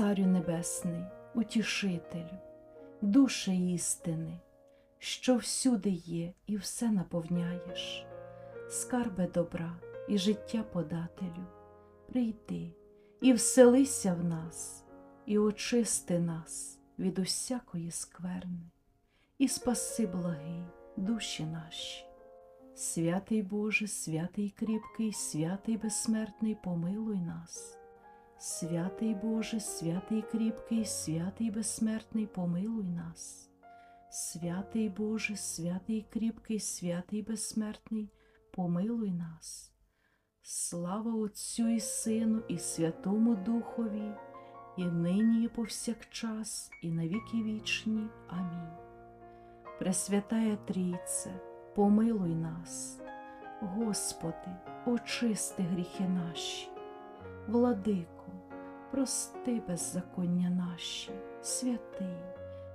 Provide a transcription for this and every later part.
Царю Небесний, утішителю, душе істини, що всюди є і все наповняєш, скарбе добра і життя подателю, прийди і вселися в нас, і очисти нас від усякої скверни, і спаси благий душі наші. Святий Боже, святий кріпкий, святий безсмертний, помилуй нас. Святий Боже, святий кріпкий, святий безсмертний, помилуй нас. Святий Боже, святий кріпкий, святий безсмертний, помилуй нас. Слава Отцю і Сину, і Святому Духові, і нині, і повсякчас, і навіки вічні. Амінь. Пресвятая Трійце, помилуй нас, Господи, очисти гріхи наші, Владико, прости беззаконня наші, святий,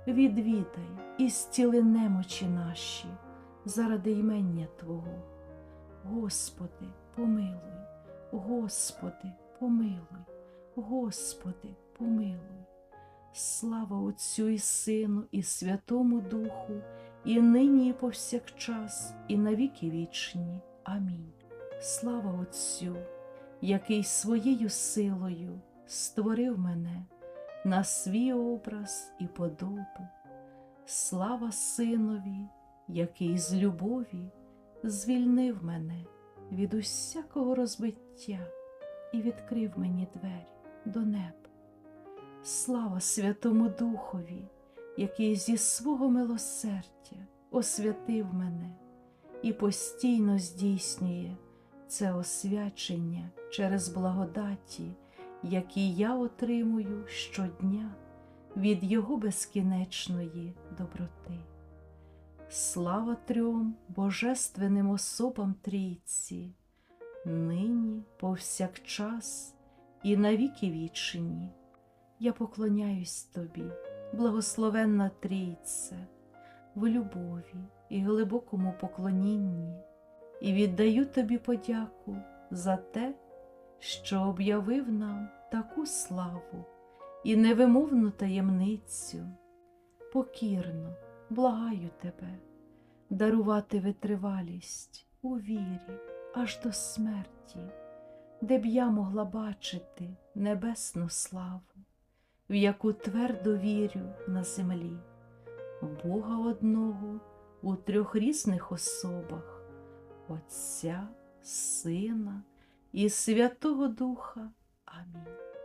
відвідай і зціли немочі наші заради імення Твого. Господи, помилуй, Господи, помилуй, Господи, помилуй. Слава Отцю і Сину, і Святому Духу, і нині, і повсякчас, і навіки вічні. Амінь. Слава Отцю, який своєю силою створив мене на свій образ і подобу. Слава Синові, який з любові звільнив мене від усякого розбиття і відкрив мені двері до неба. Слава Святому Духові, який зі свого милосердя освятив мене і постійно здійснює це освячення через благодаті, які я отримую щодня від Його безкінечної доброти. Слава трьом божественним особам трійці, нині, повсякчас і навіки вічні. Я поклоняюсь тобі, благословенна Трійце, в любові і глибокому поклонінні, і віддаю тобі подяку за те, що об'явив нам таку славу і невимовну таємницю. Покірно, благаю тебе, дарувати витривалість у вірі аж до смерті, де б я могла бачити небесну славу в яку твердо вірю на землі, Бога одного у трьох різних особах, Отця, Сина і Святого Духа. Амінь.